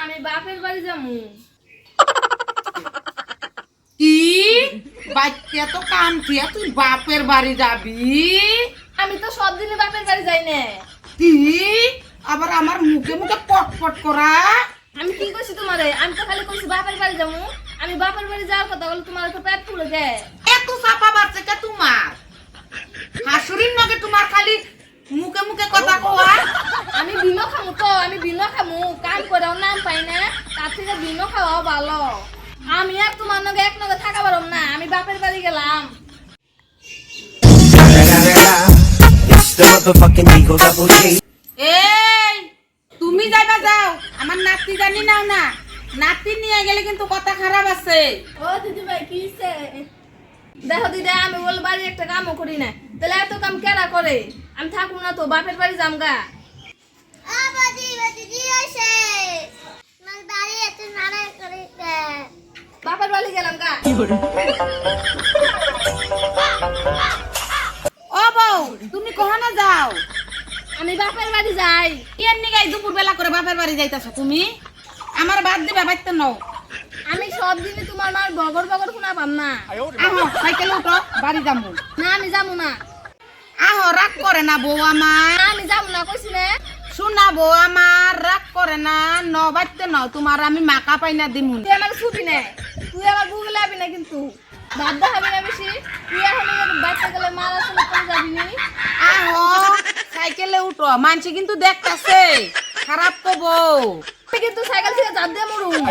বাড়ি যামু কি? বাচ্চা তো কান থিয়া তুই বাপের বাড়ি যাবি? আমি তো সব দিনে বাপের বাড়ি যাই না। কি? আবার আমার মুখে মুখে পট পট করা? আমি কি করছি তোমারে? আমি তো খালি কইছি বাপের বাড়ি যামু আমি বাপের বাড়ি যাওয়ার কথা বলে তোমার তো পেট ফুলে যায়। এত চাপা বাচ্চা কে তোমার হাসুরির নগে তোমার খালি মুখে মুখে কথা কোয়া আমি বিনো খামু তো আমি বিনো খামু নাম পাই না? তার থেকে খাওয়াও ভালো। আমি আর তোমার নগে এক নগে থাকা পারম না আমি বাপের বাড়ি গেলাম. এই তুমি যাইবা যাও আমার নাতি জানি নাও না। নাতি নিয়ে গেলে কিন্তু কথা খারাপ আছে। ও দিদি ভাই কি? দেখো দিদি আমি বল বাড়ি একটা কামও করি না। তাহলে এত কাম কেরা করে? আমি থাকব না তো বাপের বাড়ি যামগা আবাদি বাদি কি হইছে নাক দাঁড়িয়ে আছে নাড়া করে দে বাপের বাড়ি গেলাম গা। ও বউ তুমি কখনো যাও? আমি বাপের বাড়ি যাই। এর নিগাই দুপুর বেলা করে বাপের বাড়ি যাইতাছ তুমি? আমার বাদ দিবা বাইতে নও। আমি সব দিনই তোমার মার বগর বগর শোনা পাম না। আহো সাইকেল উঠো বাড়ি যাব না আমি যাব না। আহো রাগ করে না বউ আমার। আমি যাব না কইছি না। শোনা বউ আমার রাগ করে না। ন বাইতে ন তোমার আমি মাকা পাই না দিমুন তুই আমার ছুটি তুই আমার গুগলে আবি না কিন্তু। বাধ্য হবে না বেশি। তুই এখন বাচ্চা গেলে মারা আসলে কোন যাবি নি আহো সাইকেলে উঠো। মানছি কিন্তু দেখতাছে। খারাপ তো বউ কিন্তু সাইকেল থেকে যাদ দিয়ে মরুম।